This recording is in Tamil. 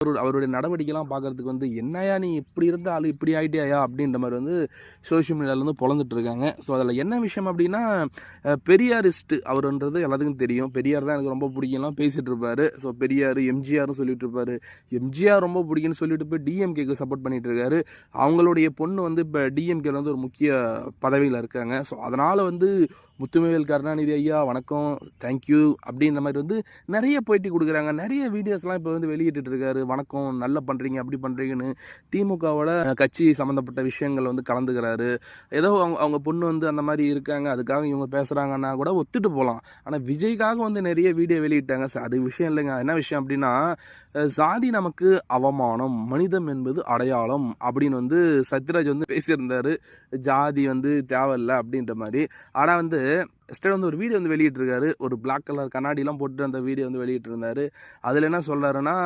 அவரு அவருடைய நடவடிக்கைலாம் பார்க்கறதுக்கு வந்து என்னையா நீ இப்படி இருந்த ஆள் இப்படி ஆயிட்டியாயா அப்படின்ற மாதிரி வந்து சோஷியல் மீடியாவில் வந்து பொழந்துட்டு இருக்காங்க. ஸோ அதில் என்ன விஷயம் அப்படின்னா பெரியாரிஸ்ட்டு அவருன்றது எல்லாத்துக்கும் தெரியும். பெரியார் தான் எனக்கு ரொம்ப பிடிக்கும்லாம் பேசிகிட்டு இருப்பார். ஸோ பெரியார் எம்ஜிஆர்னு சொல்லிட்டு இருப்பார். எம்ஜிஆர் ரொம்ப பிடிக்கும்னு சொல்லிட்டு போய் டிஎம்கேக்கு சப்போர்ட் பண்ணிட்டு இருக்காரு. அவங்களுடைய பொண்ணு வந்து இப்போ டிஎம்கேல வந்து ஒரு முக்கிய பதவியில் இருக்காங்க. ஸோ அதனால் வந்து முத்துமைவேல் கருணாநிதி ஐயா வணக்கம் தேங்க்யூ அப்படின்ற மாதிரி வந்து நிறைய போயிட்டு கொடுக்குறாங்க. நிறைய வீடியோஸ்லாம் இப்போ வந்து வெளியிட்டு இருக்காரு. வணக்கம் நல்லா பண்ணுறீங்க அப்படி பண்ணுறீங்கன்னு திமுகவோட கட்சி சம்மந்தப்பட்ட விஷயங்கள் வந்து கலந்துக்கிறாரு. ஏதோ அவங்க அவங்க பொண்ணு வந்து அந்த மாதிரி இருக்காங்க. அதுக்காக இவங்க பேசுகிறாங்கன்னா கூட ஒத்துட்டு போகலாம் ஆனால் விஜய்க்காக வந்து நிறைய வீடியோ வெளியிட்டாங்க. அது விஷயம் இல்லைங்க. என்ன விஷயம் அப்படின்னா சாதி நமக்கு அவமானம் மனிதம் என்பது அடையாளம் அப்படின்னு வந்து சத்யராஜ் வந்து பேசியிருந்தாரு. ஜாதி வந்து தேவையில்லை அப்படின்ற மாதிரி. ஆனால் வந்து ஸ்டேட் வந்து ஒரு வீடியோ வந்து வெளியிட்டிருக்காரு. ஒரு பிளாக் கலர் கண்ணாடிலாம் போட்டு அந்த வீடியோ வந்து வெளியிட்டிருந்தாரு. அதில் என்ன சொல்கிறாருன்னா